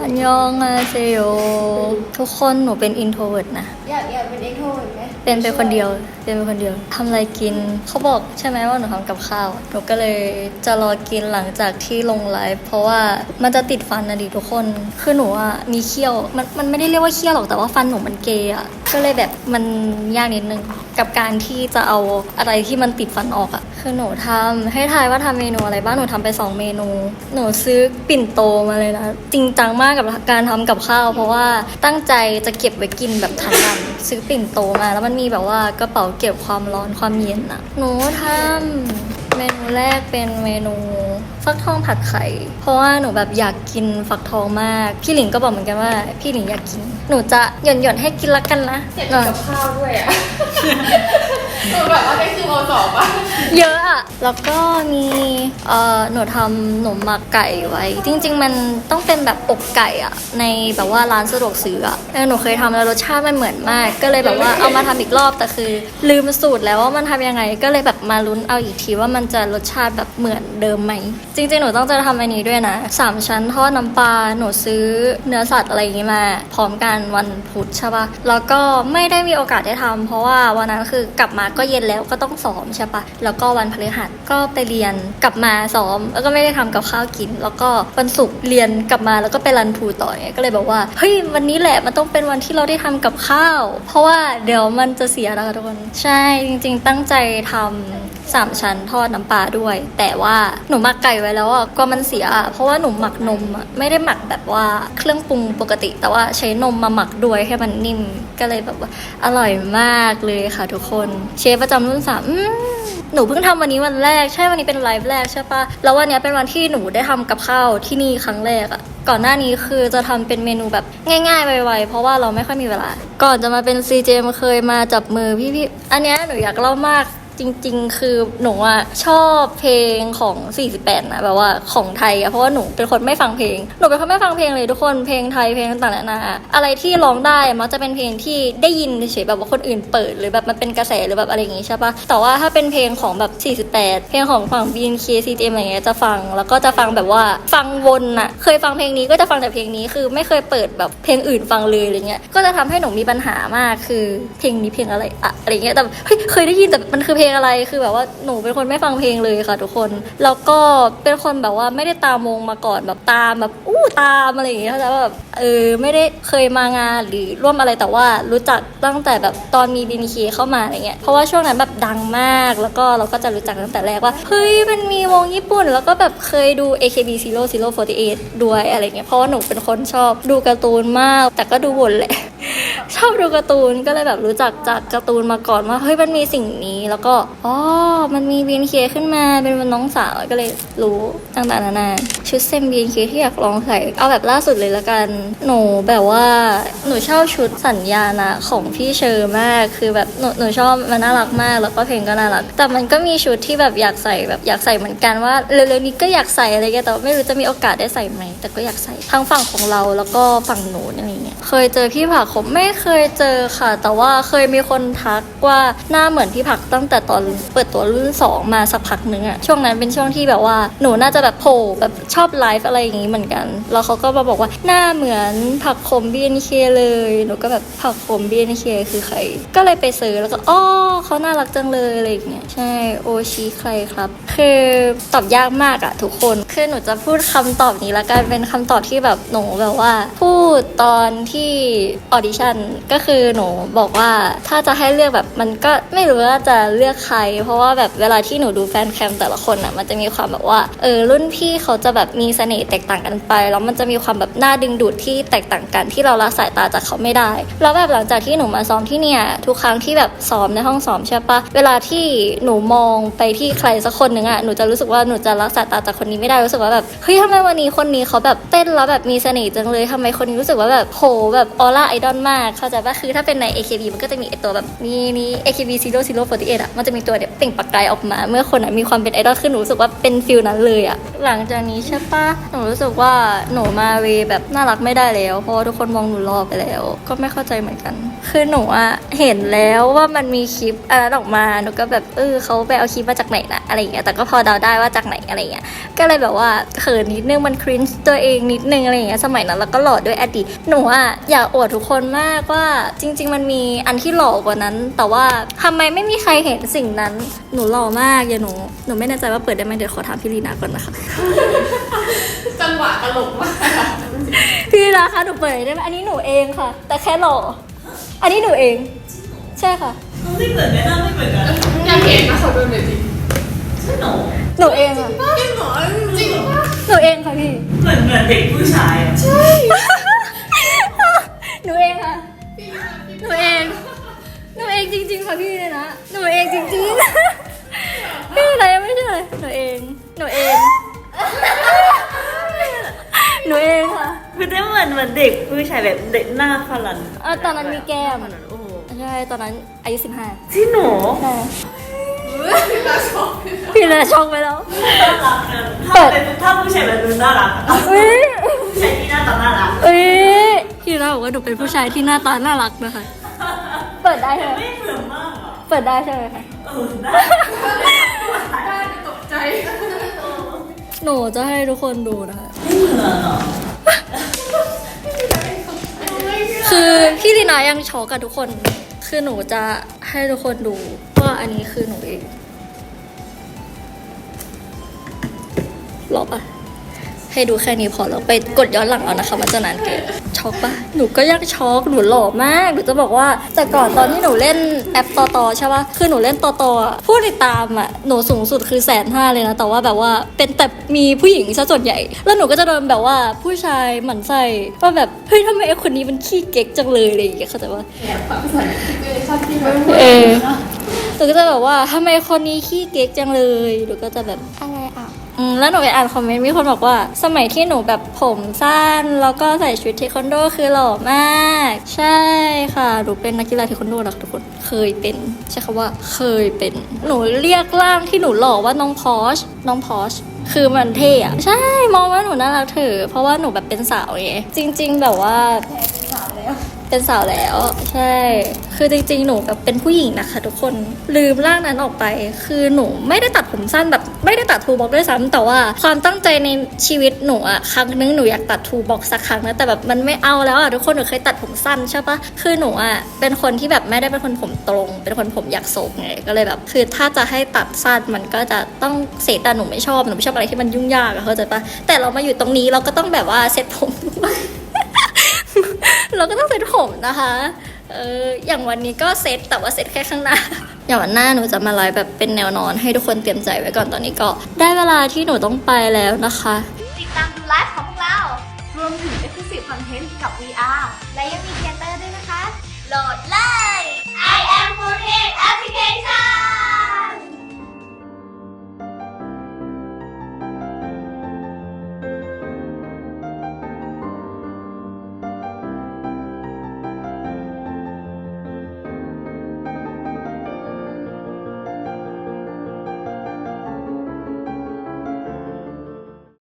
อันยองอาเซโยทุกคนหนูเป็นอินโทรเวิร์ดนะ อยากอยากเป็นเอ็กโทรเวิร์ดไหม เป็นเป็นคนเดียวเป็นเป็นคนเดียวทำอะไรกินเขาบอกใช่ไหมว่าหนูทำกับข้าวหนูก็เลยจะรอกินหลังจากที่ลงไลฟ์เพราะว่ามันจะติดฟันนะดิทุกคนคือหนูอะมีเขี้ยวมันมันไม่ได้เรียกว่าเขี้ยวหรอกแต่ว่าฟันหนูมันเกยอะก็เลยแบบมันยากนิดนึงกับการที่จะเอาอะไรที่มันติดฟันออกอะคือหนูทำให้ทายว่าทำเมนูอะไรบ้างหนูทำไปสองเมนู หนูซื้อปิ่นโตมาเลยนะจริงจังมากกับการทำกับข้าว เพราะว่าตั้งใจจะเก็บไว้กินแบบทั้งวัน ซื้อปิ่นโตมาแล้วมันมีแบบว่ากระเป๋าเก็บความร้อนความเย็นอะหนูทำเมนูแรกเป็นเมนูฟักทองผัดไข่ เพราะว่าหนูแบบอยากกินฟักทองมาก พี่หลิงก็บอกเหมือนกันว่า พี่หลิงอยากกิน หนูจะหย่อนหย่อนๆให้กินละกันนะอยากกินกับข้าวด้วยอะ คือแบบว่าได้คือโอสอบอะเยอะอะแล้วก็มีเอ่อหนูทำหนมหมักไก่ไว้ จริง ๆ มันต้องเป็นแบบอกไก่อะในแบบว่าร้านสะดวกซื้ออะหนูเคยทำแล้วรสชาติมันเหมือนมาก ก็เลยแบบว่าเอามาทำอีกรอบแต่คือ ลืมสูตรแล้วว่ามันทำยังไง ก็เลยแบบมาลุ้นเอาอีกทีว่ามันจะรสชาติแบบเหมือนเดิมไหมจริง ๆ หนูต้องจะทำอันนี้ด้วยนะสามชั้นทอดน้ำปลาหนูซื้อเนื้อสัตว์อะไรอย่างงี้มา พร้อมกันวันพุธใช่ปะแล้วก็ไม่ได้มีโอกาสได้ทำเพราะว่าวันนั้นคือกลับมาก็เย็นแล้วก็ต้องซ้อมใช่ปะแล้วก็วันพฤหัสก็ไปเรียนกลับมาซ้อม แล้วก็ไม่ได้ทำกับข้าวกิน แล้วก็วันศุกร์เรียนกลับมาแล้วก็ไปรันทูต่อยก็เลยบอกว่าเฮ้ยวันนี้แหละมันต้องเป็นวันที่เราได้ทำกับข้าว เพราะว่าเดี๋ยวมันจะเสียนะคะทุกคนใช่จริง ๆ ตั้งใจทำสามชั้นทอดน้ำปลาด้วย แต่ว่าหนูหมักไก่ไว้แล้วอะกลัวมันเสียอะเพราะว่าหนูหมักนมอะไม่ได้หมักแบบว่าเครื่องปรุงปกติ แต่ว่าใช้นมมาหมักด้วยให้มันนิ่มก็เลยแบบว่าอร่อยมากเลยค่ะทุกคนเชฟประจำรุ่นสามหนูเพิ่งทำวันนี้วันแรก ใช่วันนี้เป็นไลฟ์แรกใช่ปะแล้ววันนี้เป็นวันที่หนูได้ทำกับข้าวที่นี่ครั้งแรกอะก่อนหน้านี้คือจะทำเป็นเมนูแบบง่ายๆไวๆเพราะว่าเราไม่ค่อยมีเวลา ก่อนจะมาเป็นซีเจมเคยมาจับมือพี่ๆอันนี้หนูอยากเล่ามาก จริง ๆ คือหนูอะชอบเพลงของ 48 นะแบบว่าของไทยอะเพราะว่าหนูเป็นคนไม่ฟังเพลง หนูเป็นคนไม่ฟังเพลงเลยทุกคนเพลงไทยเพลงต่างๆนานาอะไรที่ร้องได้มักจะเป็นเพลงที่ได้ยินเฉยแบบว่าคนอื่นเปิดหรือแบบมันเป็นกระแสหรือแบบอะไรอย่างงี้ใช่ปะแต่ว่าถ้าเป็นเพลงของแบบ 48 เพลงของฝั่ง BNK CGM อะไรเงี้ยจะฟังแล้วก็จะฟังแบบว่าฟังวนอะเคยฟังเพลงนี้ก็จะฟังแต่เพลงนี้คือไม่เคยเปิดแบบเพลงอื่นฟังเลยอะไรเงี้ยก็จะทำให้หนูมีปัญหามากคือเพลงนี้เพลงอะไรอะอะไรเงี้ยแต่เฮ้ยเคยได้ยินแต่มันคือเพลงงอะไรคือแบบว่าหนูเป็นคนไม่ฟังเพลงเลยค่ะ ทุกคน แล้วก็เป็นคนแบบว่าไม่ได้ตามวงมาก่อนแบบตามแบบอู้ตามอะไรอย่างเงี้ยเข้าใจว่าแบบเออไม่ได้เคยมางานหรือร่วมอะไรแต่ว่ารู้จักตั้งแต่แบบตอนมี BNK เข้ามาอะไรเงี้ยเพราะว่าช่วงนั้นแบบดังมากแล้วก็เราก็จะรู้จักตั้งแต่แรกว่าเฮ้ยมันมีวงญี่ปุ่นแล้วก็แบบเคยดู AKB 0048ด้วยอะไรเงี้ยเพราะว่าหนูเป็นคนชอบดูการ์ตูนมาก แต่ก็ดูวนแหละชอบดูการ์ตูนก็เลยแบบรู้จักจากการ์ตูนมาก่อนว่าเฮ้ยมันมีสิ่งนี้ แล้วก็อ๋อมันมี BNK ขึ้นมาเป็นวันน้องสาวก็เลยรู้ต่างๆนานาชุดเซม BNK ที่อยากลองใส่เอาแบบล่าสุดเลยละกัน หนูแบบว่าหนูชอบชุดสัญญานะของพี่เชอร์มากคือแบบหนูหนูชอบมันน่ารักมากแล้วก็เพลงก็น่ารัก แต่มันก็มีชุดที่แบบอยากใส่แบบอยากใส่เหมือนกันว่าเร็วๆนี้ก็อยากใส่อะไรเงี้ยแต่ไม่รู้จะมีโอกาสได้ใส่ไหมแต่ก็อยากใส่ทั้งฝั่งของเราแล้วก็ฝั่งหนูอะไรเงี้ยเคยเจอพี่ผักผมไม่เคยเจอค่ะ แต่ว่าเคยมีคนทักว่าหน้าเหมือนพี่ผักตั้งแต่ตอนเปิดตัวรุ่นสองมาสักพักหนึ่งอะช่วงนั้นเป็นช่วงที่แบบว่าหนูน่าจะแบบโผล่แบบชอบไลฟ์อะไรอย่างงี้เหมือนกัน แล้วเขาก็มาบอกว่าหน้าเหมือนผักขม BNK เคเลยหนูก็แบบผักขม BNK คือใคร ก็เลยไปเซิร์ชแล้วก็อ๋อเขาน่ารักจังเลยอะไรอย่างเงี้ยใช่โอชิใครครับ คือตอบยากมากอะทุกคนคือหนูจะพูดคำตอบนี้แล้วกันเป็นคำตอบที่แบบหนูแบบว่า พูดตอนที่ออดิชั่นก็คือหนูบอกว่าถ้าจะให้เลือกแบบมันก็ไม่รู้ว่าจะเลือกใคร เพราะว่าแบบเวลาที่หนูดูแฟนแคมแต่ละคนอะมันจะมีความแบบว่าเออรุ่นพี่เขาจะแบบมีเสน่ห์แตกต่างกันไป แล้วมันจะมีความแบบน่าดึงดูดที่แตกต่างกันที่เราละสายตาจากเขาไม่ได้ แล้วแบบหลังจากที่หนูมาซ้อมที่เนี่ยทุกครั้งที่แบบซ้อมในห้องซ้อมใช่ปะเวลาที่หนูมองไปที่ใครสักคนหนึ่งอะหนูจะรู้สึกว่าหนูจะละสายตาจากคนนี้ไม่ได้รู้สึกว่าแบบเฮ้ยทำไมวันนี้คนนี้เขาแบบเต้นแล้วแบบมีเสน่ห์จังเลยทำไมคนนี้รู้สึกว่าแบบโหแบบออร่าไอดอลมาก เข้าใจปะคือถ้าเป็นใน AKB มันก็จะมีไอตัวแบบนี่นี่ AKB 0048อะมันจะมีตัวเดี๋ยวเปล่งประกายออกมา เมื่อคนอะมีความเป็นไอดอลขึ้นหนูรู้สึกว่าเป็นฟิลนั้นเลยอะหลังจากนี้ใช่ปะหนูรู้สึกว่าหนูมาเวแบบน่ารักไม่ได้แล้ว เพราะว่าทุกคนมองหนูรอไปแล้ว ก็ไม่เข้าใจเหมือนกัน คือหนูอะเห็นแล้วว่ามันมีคลิปอันนั้นออกมาหนูก็แบบเออเขาไปเอาคลิปมาจากไหนนะอะไรอย่างเงี้ยแต่ก็พอเดาได้ว่าจากไหนอะไรอย่างเงี้ยก็เลยแบบว่าเขินนิดนึงมันครินช์ตัวเองนิดนึงอะไรอย่างเงี้ยสมัยนั้นแล้วก็หลอด้วยอดีตหนูอะอยากอวดทุกคนมากว่าจริง ๆ มันมีอันที่หล่อกว่านั้น แต่ว่าทำไมไม่มีใครเห็นสิ่งนั้น หนูหล่อมากอย่าหนูหนูไม่แน่ใจว่าเปิดได้ไหมเดี๋ยวขอถามพี่ลีนาก่อนนะคะจังหวะตลกมากพี่ลีนาคะหนูเปิดได้ไหมอันนี้หนูเองค่ะ แต่แค่หล่ออันนี้หนูเอง ใช่ค่ะไม่เหมือนกันนะไม่เหมือนกันอยากเห็นนะขอดูหน่อยดิใช่หนูหนูเองค่ะจริงเหรอจริงเหรอหนูเองค่ะพี่เหมือนเหมือนเด็กผู้ชายอะ ค่ะพี่เลยนะ หนูเองจริงๆ พี่อะไรไม่ใช่เลยหนูเอง หนูเอง หนูเองค่ะคือได้เหมือนเหมือนเด็กผู้ชายแบบเด็กหน้าฝรั่งเออตอนนั้นมีแก้ม โอ้โหใช่ ตอนนั้นอายุสิบห้าที่หนูใช่ตาชอบพี่เลยช็อกไปแล้วน่ารักนะถ้าเป็นถ้าผู้ชายแบบดูน่ารักอะอุ้ยผู้ชายที่หน้าตาน่ารักอุ้ยพี่เราบอกว่าหนูเป็นผู้ชายที่หน้าตาน่ารักนะคะ เปิดได้ใช่ไหมไม่เหมือนมากอะเปิดได้ใช่ไหมคะ เออได้ได้จะตกใจหนูจะให้ทุกคนดูนะคะ ไม่เหมือนอะคือพี่ลีนายังช็อกกับทุกคน คือหนูจะให้ทุกคนดูว่าอันนี้คือหนูเองรอปะให้ดูแค่นี้พอแล้วไปกดย้อนหลังเอานะคะมันจะนานเกิน ช็อกปะหนูก็ยังช็อกหนูหล่อมากหนูจะบอกว่า แต่ก่อนตอนที่หนูเล่นแอปตอตอใช่ปะคือหนูเล่นตอตอะผู้ติดตามอะหนูสูงสุดคือแสนห้าเลยนะแต่ว่าแบบว่าเป็นแต่มีผู้หญิงซะส่วนใหญ่ แล้วหนูก็จะโดนแบบว่าผู้ชายหมั่นไส้ว่าแบบเฮ้ยทำไมไอ้คนนี้มันขี้เก๊กจังเลยอะไรอย่างเงี้ยเข้าใจปะแอบความใส่ชอบที่มันเออหนูก็จะแบบว่าทำไมคนนี้ขี้เก๊กจังเลยหนูก็จะแบบอะไรอะ อืมแล้วหนูไปอ่านคอมเมนต์มีคนบอกว่า สมัยที่หนูแบบผมสั้น แล้วก็ใส่ชุดเทควันโดคือหล่อมาก ใช่ค่ะหนูเป็นนักกีฬาเทควันโดนะคะทุกคนเคยเป็นใช้คำว่าเคยเป็น หนูเรียกร่างที่หนูหล่อว่าน้องพอชน้องพอชคือมันเท่อะใช่มองว่าหนูน่ารักเถอะเพราะว่าหนูแบบเป็นสาวไงจริง ๆ แบบว่า เป็นสาวแล้ว ใช่ คือจริงๆ หนูแบบเป็นผู้หญิงนะคะ ทุกคนลืมร่างนั้นออกไป คือหนูไม่ได้ตัดผมสั้นแบบไม่ได้ตัดทูบ็อกด้วยซ้ำแต่ว่าความตั้งใจในชีวิตหนูอะครั้งนึงหนูอยากตัดทูบ็อกสักครั้งนะแต่แบบมันไม่เอาแล้วอะทุกคนหนูเคยตัดผมสั้นใช่ปะคือหนูอะเป็นคนที่แบบไม่ได้เป็นคนผมตรง เป็นคนผมอยากโศกไงก็เลยแบบ คือถ้าจะให้ตัดสั้นมันก็จะต้องเสร็จแต่หนูไม่ชอบหนูไม่ชอบอะไรที่มันยุ่งยากอะเข้าใจปะแต่เรามาอยู่ตรงนี้เราก็ต้องแบบว่าเซ็ตผม เราก็ต้องเซ็ตผมนะคะเอออย่างวันนี้ก็เซ็ตแต่ว่าเซ็ตแค่ข้างหน้า อย่างวันหน้าหนูจะมาไลฟ์แบบเป็นแนวนอน ให้ทุกคนเตรียมใจไว้ก่อนตอนนี้ก็ได้เวลาที่หนูต้องไปแล้วนะคะติดตามดูไลฟ์ของพวกเรา รวมถึงเอ็กซ์คลูซีฟคอนเทนต์กับ VR และยังมีเทเตอร์ด้วยนะคะโหลดเลย I am Food Application